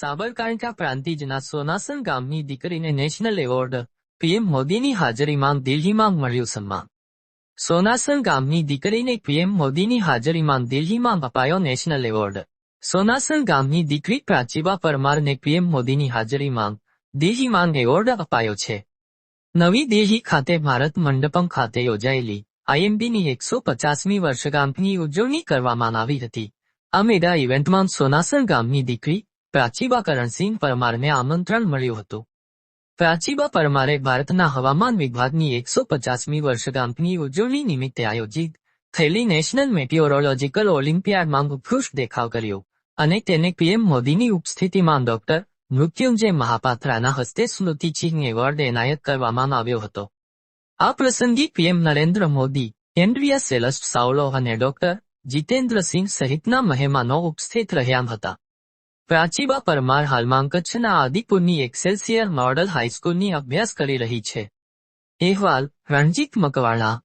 સાબરકાંઠા પ્રાંતિજના સોનાસન ગામની દીકરીને national award PM મોદીની હાજરીમાં દિલ્હીમાં મળ્યું સન્માન. સોનાસન ગામની દીકરીને પીએમ મોદીની હાજરીમાં દિલ્હીમાં અપાયો નેશનલ એવોર્ડ સોનાસન ગામની દીકરી પ્રાચીબા પરમારને પીએમ મોદીની હાજરીમાં દિલ્હીમાં એવોર્ડ અપાયો છે. નવી દિલ્હી ખાતે ભારત મંડપમ ખાતે યોજાયેલી આઈએમબીની એકસો પચાસમી વર્ષગાંઠની ઉજવણી કરવામાં આવી હતી. આ મેગા ઇવેન્ટમાં સોનાસન ગામની દીકરી પ્રાચીબા કરણસિંહ પરમારને આમંત્રણ મળ્યું હતું. પ્રાચીબા પરમારે ભારતના હવામાન વિભાગની એકસો પચાસમી વર્ષગાંઠની ઉજવણી નિમિત્તે આયોજિત થયેલી નેશનલ મેટિયોરોલોજીકલ ઓલિમ્પિયાડમાં ઉત્કૃષ્ટ દેખાવ કર્યો અને તેને પીએમ મોદીની ઉપસ્થિતિમાં ડોક્ટર મૃત્યુંજય મહાપાત્રાના હસ્તે સ્મૃતિચિહ્ન એવોર્ડ એનાયત કરવામાં આવ્યો હતો. આ પ્રસંગે પીએમ નરેન્દ્ર મોદી એન્ડ્રિયા સેલસ્ટ સાવલો અને ડોક્ટર જીતેન્દ્રસિંહ સહિતના મહેમાનો ઉપસ્થિત રહ્યા હતા. પ્રાચીબા પરમાર હાલમાં કચ્છના આદિપુરની એક્સેલ્સિયર મોડલ હાઈસ્કૂલની અભ્યાસ કરી રહી છે. અહેવાલ રણજીત મકવાણા.